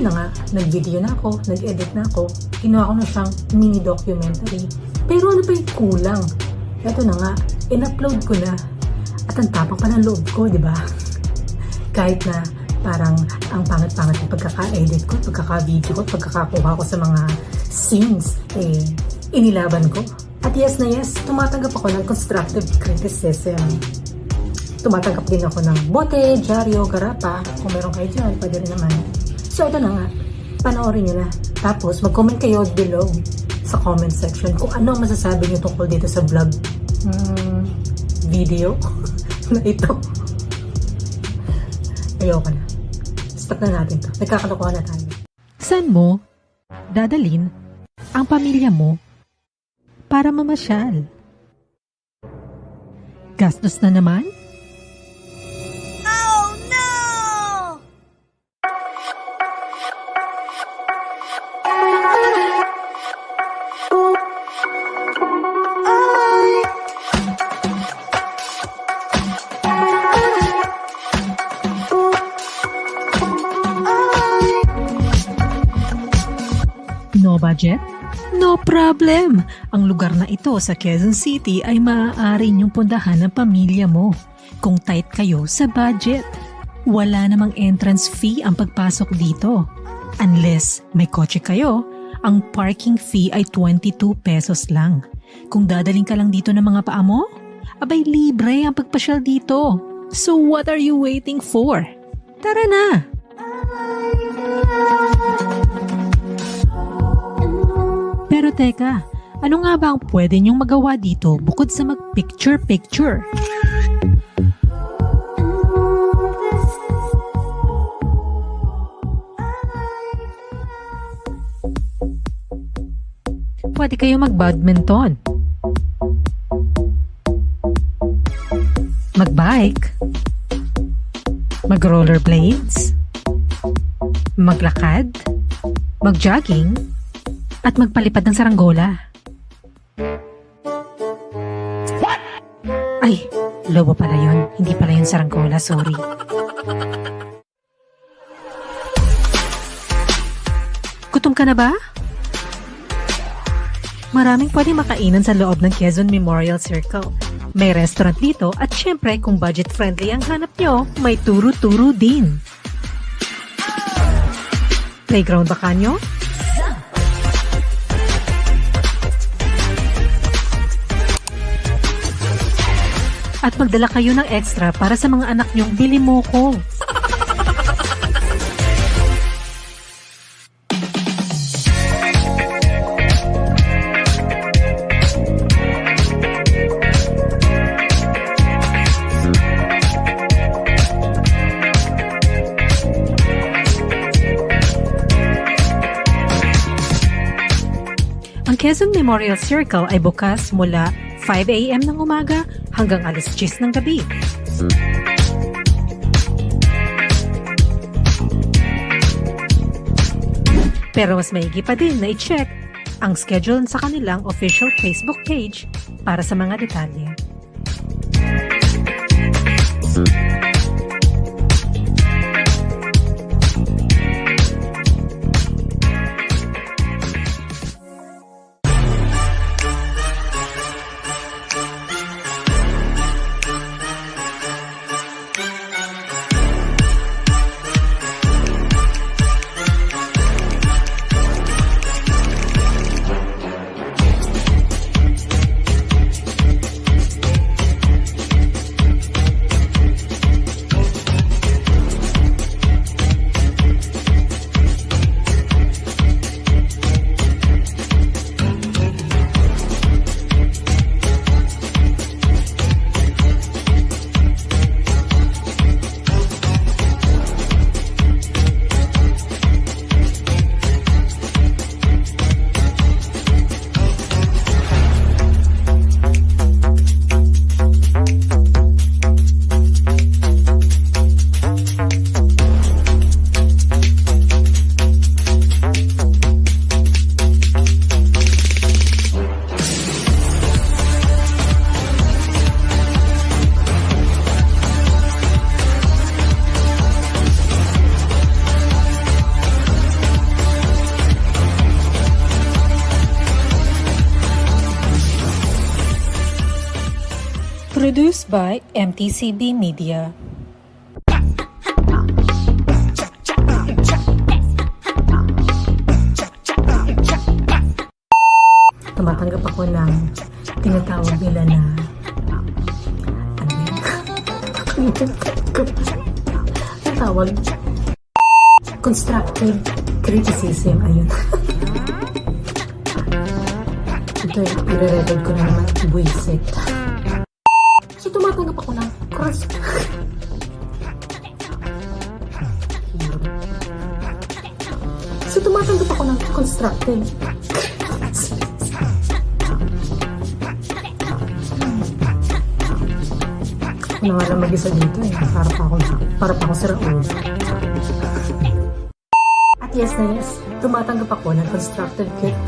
yun na nga, nag-video na ako, nag-edit na ako, ginawa ko na siyang mini documentary. Pero ano pa yung kulang? Ito na nga, in-upload ko na. At ang tapang pa ng loob ko, di ba? Kahit na parang ang pangat-pangat ng pagkaka-edit ko, pagkaka-video ko, pagkakakuha ko sa mga scenes, eh, inilaban ko. At yes na yes, tumatanggap ako ng constructive criticism. Tumatanggap din ako ng bote, dyaryo, garapa. Kung meron kayo dyan, pwede rin naman. So, ito na nga. Panoorin nyo na. Tapos, mag-comment kayo below sa comment section kung ano masasabi nyo tungkol dito sa vlog hmm, video na ito. Ayoko na. Stop na natin to. Nagkakalokohan na tayo. Saan mo dadalin ang pamilya mo para mamasyal? Gastos na naman? No budget? No problem! Ang lugar na ito sa Quezon City ay maaari niyong pundahan ng pamilya mo kung tight kayo sa budget. Wala namang entrance fee ang pagpasok dito. Unless may kotse kayo, ang parking fee ay 22 pesos lang. Kung dadaling ka lang dito ng mga paa mo, abay libre ang pagpasyal dito. So what are you waiting for? Tara na! Pero teka, ano nga ba ang pwede niyong magawa dito bukod sa mag-picture-picture? Pwede kayo mag-badminton. Mag-bike. Mag-rollerblades. Maglakad. Mag-jogging at magpalipad ng saranggola. Ay, lobo pala yun. Hindi pala yun saranggola, sorry. Gutom ka na ba? Maraming pwede makainan sa loob ng Quezon Memorial Circle. May restaurant dito at syempre kung budget friendly ang hanap nyo, may turo-turo din. Playground ba kanyo? At magdala kayo ng extra para sa mga anak nyong bili mo ko. Ang Quezon Memorial Circle ay bukas mula 5 a.m. ng umaga hanggang alas 10 ng gabi. Pero mas maigi pa din na i-check ang schedule sa kanilang official Facebook page para sa mga detalye. Produced by MTCB Media. Tumatanggap ako ng tinatawag nila na ano yun? Ang tawag? Constructive criticism. Ayun. Ito, i-record ko na naman. Buisit. So, tumatanggap ako ng cross... So, tumatanggap ako ng constructive Ano nga lang mag-isa dito eh. Para pa ako, para pa ako sa Raul. At yes na yes, tumatanggap ako ng constructive crit